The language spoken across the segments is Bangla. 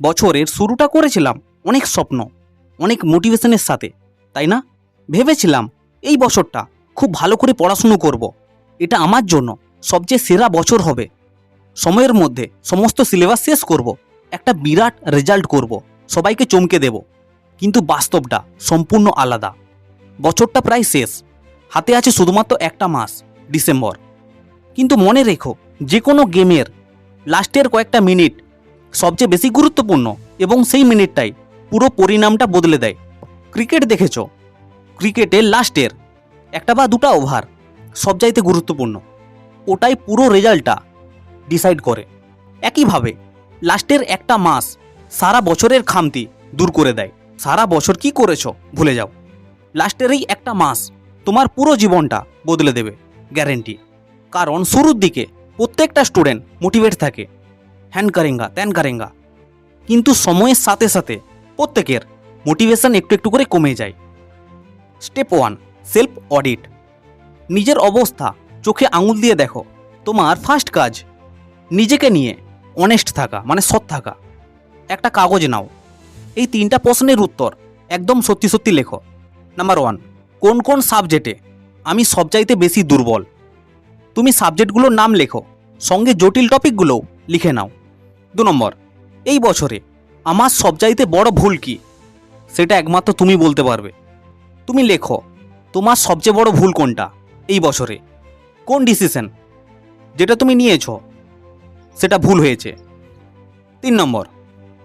বছরের শুরুটা করেছিলাম অনেক স্বপ্ন, অনেক মোটিভেশনের সাথে, তাই না ভেবেছিলাম এই বছরটা খুব ভালো করে পড়াশুনো করব। এটা আমার জন্য সবচেয়ে সেরা বছর হবে সময়ের মধ্যে সমস্ত সিলেবাস শেষ করব। একটা বিরাট রেজাল্ট করব। সবাইকে চমকে দেব কিন্তু বাস্তবটা সম্পূর্ণ আলাদা বছরটা প্রায় শেষ, হাতে আছে শুধুমাত্র একটা মাস, ডিসেম্বর কিন্তু মনে রেখো যে কোনো গেমের লাস্টের কয়েকটা মিনিট সবচেয়ে বেশি গুরুত্বপূর্ণ এবং সেই মিনিটটাই পুরো পরিণামটা বদলে দেয়। ক্রিকেট দেখেছ? ক্রিকেটের লাস্টের একটা বা দুটা ওভার সব সবচাইতে গুরুত্বপূর্ণ। ওটাই পুরো রেজাল্টটা ডিসাইড করে। একইভাবে লাস্টের একটা মাস সারা বছরের খামতি দূর করে দেয়। সারা বছর কি করেছ? ভুলে যাও। লাস্টের এই একটা মাস তোমার পুরো জীবনটা বদলে দেবে গ্যারেন্টি কারণ শুরুর দিকে প্রত্যেকটা স্টুডেন্ট মোটিভেট থাকে। হ্যান কারেঙ্গা, ত্যান কারেঙ্গা। কিন্তু সময়ের সাথে সাথে প্রত্যেকের মোটিভেশন একটু একটু করে কমে যায়। স্টেপ ওয়ান সেলফ অডিট নিজের অবস্থা চোখে আঙুল দিয়ে দেখো। তোমার ফার্স্ট কাজ, নিজেকে নিয়ে অনেস্ট থাকা মানে সৎ থাকা। একটা কাগজ নাও। এই তিনটা প্রশ্নের উত্তর একদম সত্যি সত্যি লেখো। নাম্বার ওয়ান কোন কোন সাবজেক্টে আমি সবচাইতে বেশি দুর্বল? তুমি সাবজেক্টগুলোর নাম লেখো। সঙ্গে জটিল টপিকগুলোও লিখে নাও। দু নম্বর। এই বছরে আমার সবচাইতে বড় ভুল কি? সেটা একমাত্র তুমি বলতে পারবে। তুমি লেখো, তোমার সবচেয়ে বড় ভুল কোনটা এই বছরে? কোন ডিসিশন যেটা তুমি নিয়েছো, সেটা ভুল হয়েছে। তিন নম্বর,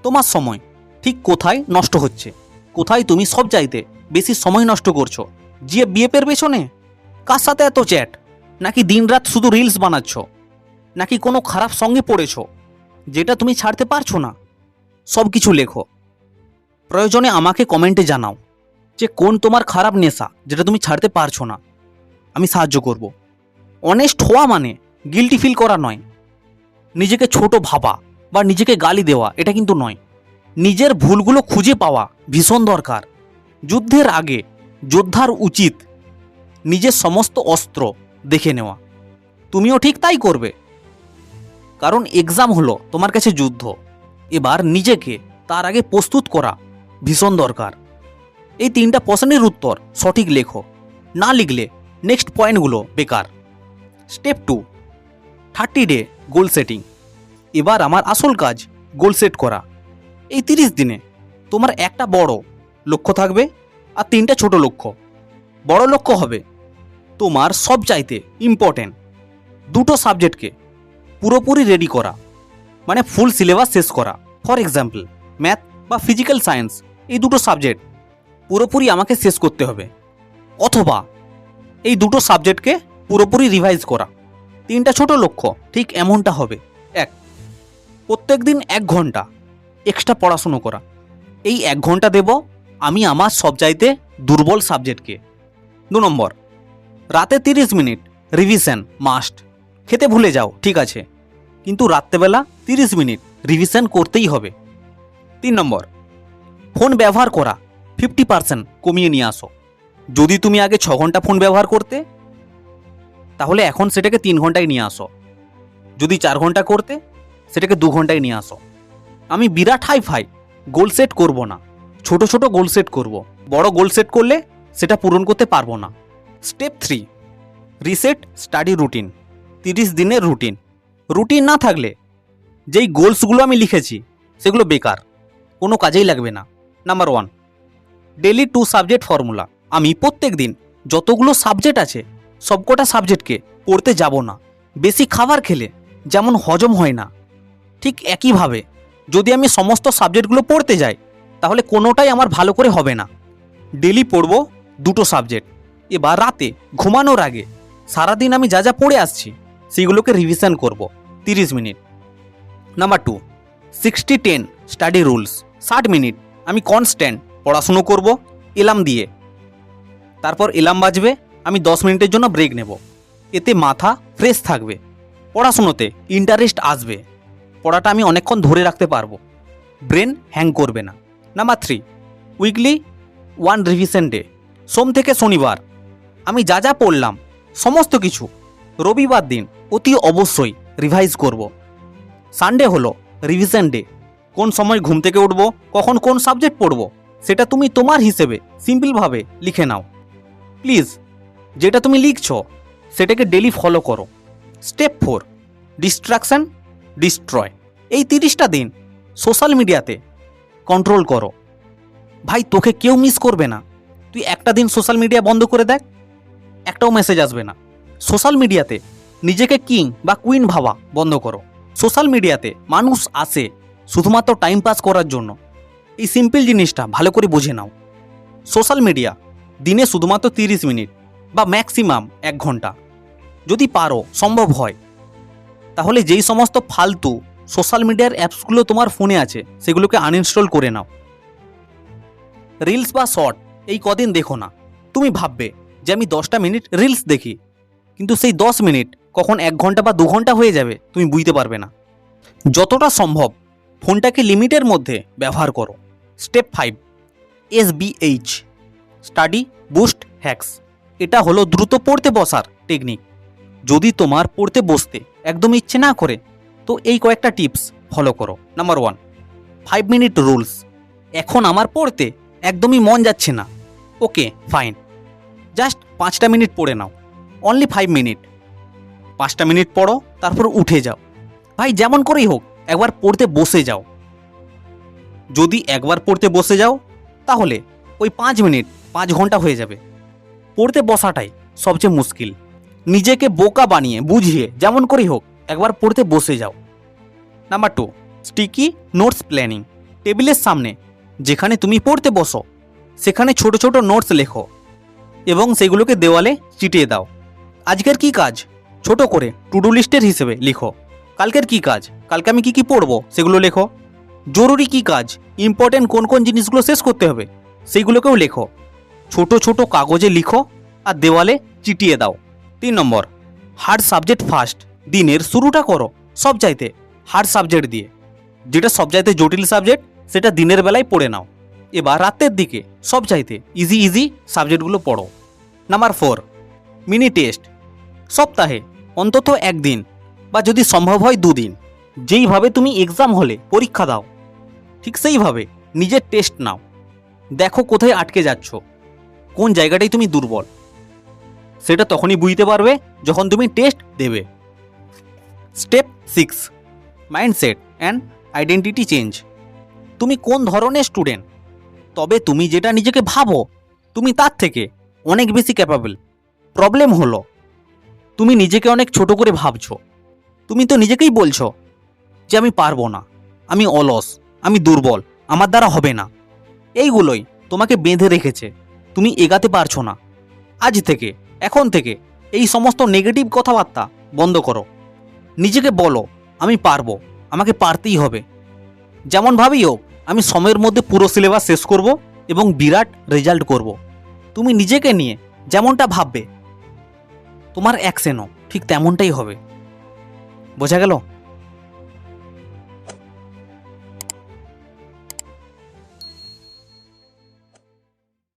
তোমার সময় ঠিক কোথায় নষ্ট হচ্ছে? কোথায় তুমি সব চাইতে বেশি সময় নষ্ট করছ? যে বিএপের পেছনে? কার সাথে এত চ্যাট নাকি দিনরাত শুধু রিলস বানাচ্ছ? নাকি কোনো খারাপ সঙ্গে পড়েছো? যেটা তুমি ছাড়তে পারছ না, সব কিছু লেখো। প্রয়োজনে আমাকে কমেন্টে জানাও যে কোন তোমার খারাপ নেশা যেটা তুমি ছাড়তে পারছ না। আমি সাহায্য করব। অনেস্ট হওয়া মানে গিলটি ফিল করা নয়। নিজেকে ছোট ভাবা বা নিজেকে গালি দেওয়া, এটা কিন্তু নয়। নিজের ভুলগুলো খুঁজে পাওয়া ভীষণ দরকার। যুদ্ধের আগে যোদ্ধার উচিত নিজের সমস্ত অস্ত্র দেখে নেওয়া। তুমিও ঠিক তাই করবে। কারণ এক্সাম হলো তোমার কাছে যুদ্ধ। এবার নিজেকে তার আগে প্রস্তুত করা ভীষণ দরকার। এই তিনটা প্রশ্নের উত্তর সঠিক লেখো, না লিখলে নেক্সট পয়েন্টগুলো বেকার। Step two thirty day goal setting এবার আমার আসল কাজ গোল সেট করা। এই তিরিশ দিনে তোমার একটা বড় লক্ষ্য থাকবে আর তিনটা ছোট লক্ষ্য। বড় লক্ষ্য হবে তোমার সব চাইতে ইম্পর্টেন্ট দুটো সাবজেক্টকে পুরোপুরি রেডি করা। মানে ফুল সিলেবাস শেষ করা। ফর এক্সাম্পল ম্যাথ বা ফিজিক্যাল সায়েন্স এই দুটো সাবজেক্ট পুরোপুরি আমাকে শেষ করতে হবে। অথবা এই দুটো সাবজেক্টকে পুরোপুরি রিভাইজ করা। তিনটা ছোট লক্ষ্য, ঠিক এমনটা হবে। এক প্রত্যেক দিন এক ঘণ্টা এক্সট্রা পড়াশুনো করা। এই এক ঘণ্টা দেব আমি আমার সবচাইতে দুর্বল সাবজেক্টকে দু নম্বর, রাতে তিরিশ মিনিট রিভিশন মাস্ট খেতে ভুলে যাও, ঠিক আছে। কিন্তু রাত্রেবেলা তিরিশ মিনিট রিভিশন করতেই হবে। তিন নম্বর ফোন ব্যবহার করা ফিফটি পার্সেন্ট কমিয়ে নিয়ে আসো। যদি তুমি আগে ছ ঘণ্টা ফোন ব্যবহার করতে, তাহলে এখন সেটাকে তিন ঘন্টায় নিয়ে আসো। যদি চার ঘণ্টা করতে, সেটাকে দু ঘন্টায় নিয়ে আসো। আমি বিরাট হাই ফাই গোল সেট করব না। ছোট ছোট গোল সেট করব। বড় গোল সেট করলে সেটা পূরণ করতে পারব না। Step three reset study routine তিরিশ দিনের রুটিন। রুটিন না থাকলে যেই গোলসগুলো আমি লিখেছি, সেগুলো বেকার। কোনো কাজেই লাগবে না। Number one daily two subject formula. আমি প্রত্যেক দিন যতগুলো সাবজেক্ট আছে, সবকটা সাবজেক্টকে পড়তে যাব না। বেশি খাবার খেলে যেমন হজম হয় না। ঠিক একইভাবে যদি আমি সমস্ত সাবজেক্টগুলো পড়তে যাই, তাহলে কোনোটাই আমার ভালো করে হবে না। ডেলি পড়ব দুটো সাবজেক্ট। এবার রাতে ঘুমানোর আগে সারাদিন আমি যা যা পড়ে আসছি সেগুলোকে রিভিশন করব। তিরিশ minute. Number two sixty ten study rules ষাট মিনিট। আমি কনস্ট্যান্ট পড়াশুনো করব, এলাম দিয়ে। তারপর এলাম বাজবে, আমি দশ মিনিটের জন্য ব্রেক নেব। এতে মাথা ফ্রেশ থাকবে। পড়াশুনোতে ইন্টারেস্ট আসবে। পড়াটা আমি অনেকক্ষণ ধরে রাখতে পারব। ব্রেন হ্যাং করবে না। Number three weekly one revision day সোম থেকে শনিবার। আমি যা যা পড়লাম, সমস্ত কিছু রবিবার দিন অতি অবশ্যই রিভাইজ করব। সানডে হলো রিভিশন ডে কোন সময় ঘুম থেকে উঠব, কখন কোন সাবজেক্ট পড়ব, সেটা তুমি তোমার হিসেবে সিম্পলভাবে লিখে নাও। প্লিজ যেটা তুমি লিখছো, সেটাকে ডেলি ফলো করো। স্টেপ ফোর ডিস্ট্রাকশন ডিস্ট্রয় এই তিরিশটা দিন সোশ্যাল মিডিয়াতে কন্ট্রোল করো। ভাই, তোকে কেউ মিস করবে না। তুই একটা দিন সোশ্যাল মিডিয়া বন্ধ করে দেখ, একটাও মেসেজ আসবে না। সোশ্যাল মিডিয়াতে নিজেকে কিং বা কুইন ভাবা বন্ধ করো। সোশ্যাল মিডিয়াতে মানুষ আসে শুধুমাত্র টাইম পাস করার জন্য। এই সিম্পল জিনিসটা ভালো করে বুঝে নাও। সোশ্যাল মিডিয়া দিনে শুধুমাত্র তিরিশ মিনিট বা ম্যাক্সিমাম এক ঘণ্টা। যদি পারো, সম্ভব হয়। তাহলে যেই সমস্ত ফালতু সোশ্যাল মিডিয়ার অ্যাপসগুলো তোমার ফোনে আছে, সেগুলোকে আনইনস্টল করে নাও। রিলস বা শর্ট এই কদিন দেখো না। তুমি ভাববে যে আমি দশটা মিনিট রিলস দেখি। কিন্তু সেই দশ মিনিট কখন এক ঘণ্টা বা দু ঘণ্টা হয়ে যাবে, তুমি বুঝতে পারবে না। যতটা সম্ভব, ফোনটাকে লিমিটের মধ্যে ব্যবহার করো। Step five S BH study boost hacks. এটা হলো দ্রুত পড়তে বসার টেকনিক। যদি তোমার পড়তে বসতে একদম ইচ্ছে না করে, তো এই কয়েকটা টিপস ফলো করো। Number one, five minute rules. এখন আমার পড়তে একদমই মন যাচ্ছে না। Okay, fine. জাস্ট পাঁচটা মিনিট পড়ে নাও। অনলি ফাইভ মিনিট পাঁচটা মিনিট পড়ো, তারপর উঠে যাও। ভাই, যেমন করেই হোক, একবার পড়তে বসে যাও। যদি একবার পড়তে বসে যাও, তাহলে ওই পাঁচ মিনিট পাঁচ ঘণ্টা হয়ে যাবে। পড়তে বসাটাই সবচেয়ে মুশকিল। নিজেকে বোকা বানিয়ে, বুঝিয়ে, যেমন করেই হোক, একবার পড়তে বসে যাও। Number two sticky notes planning টেবিলের সামনে, যেখানে তুমি পড়তে বসো, সেখানে ছোট ছোট নোটস লেখো এবং সেগুলোকে দেওয়ালে চিটিয়ে দাও। আজকের কি কাজ? ছোট করে টু ডু লিস্টের হিসেবে লিখো। কালকের কি কাজ? কালকে আমি কি কি পড়ব? সেগুলো লেখো। জরুরি কি কাজ? ইম্পর্টেন্ট কোন কোন জিনিসগুলো শেষ করতে হবে? সেইগুলোকেও লেখো। ছোট ছোট কাগজে লিখো আর দেওয়ালে চিটিয়ে দাও। তিন নম্বর হার্ড সাবজেক্ট ফার্স্ট দিনের শুরুটা করো, সব চাইতে হার্ড সাবজেক্ট দিয়ে। যেটা সব চাইতে জটিল সাবজেক্ট সেটা দিনের বেলায় পড়ে নাও। এবার রাতের দিকে, সব চাইতে ইজি ইজি সাবজেক্টগুলো পড়ো। Number four mini test. সপ্তাহে, অন্তত একদিন, বা যদি সম্ভব হয় দুদিন। যেইভাবে তুমি এক্সাম হলে, পরীক্ষা দাও। ঠিক সেইভাবে, নিজের টেস্ট নাও। দেখো কোথায় আটকে যাচ্ছ। কোন জায়গাটাই তুমি দুর্বল। সেটা তখনই বুঝতে পারবে, যখন তুমি টেস্ট দেবে। Step six mindset and identity change তুমি কোন ধরনের স্টুডেন্ট তবে তুমি যেটা নিজেকে ভাবো, তুমি তার থেকে অনেক বেশি ক্যাপাবল প্রবলেম হলো, তুমি নিজেকে অনেক ছোট করে ভাবছ। তুমি তো নিজেকেই বলছো যে আমি পারব না, আমি অলস, আমি দুর্বল, আমার দ্বারা হবে না। এইগুলোই তোমাকে বেঁধে রেখেছে, তুমি এগাতে পারছ না। আজ থেকে, এখন থেকে এই সমস্ত নেগেটিভ কথাবার্তা বন্ধ করো। নিজেকে বলো, আমি পারব, আমাকে পারতেই হবে। যেমনভাবেই হোক, আমি সময়ের মধ্যে পুরো সিলেবাস শেষ করব এবং বিরাট রেজাল্ট করব। তুমি নিজেকে নিয়ে যেমনটা ভাববে তোমার অ্যাকশনও ঠিক তেমনটাই হবে। বোঝা গেল?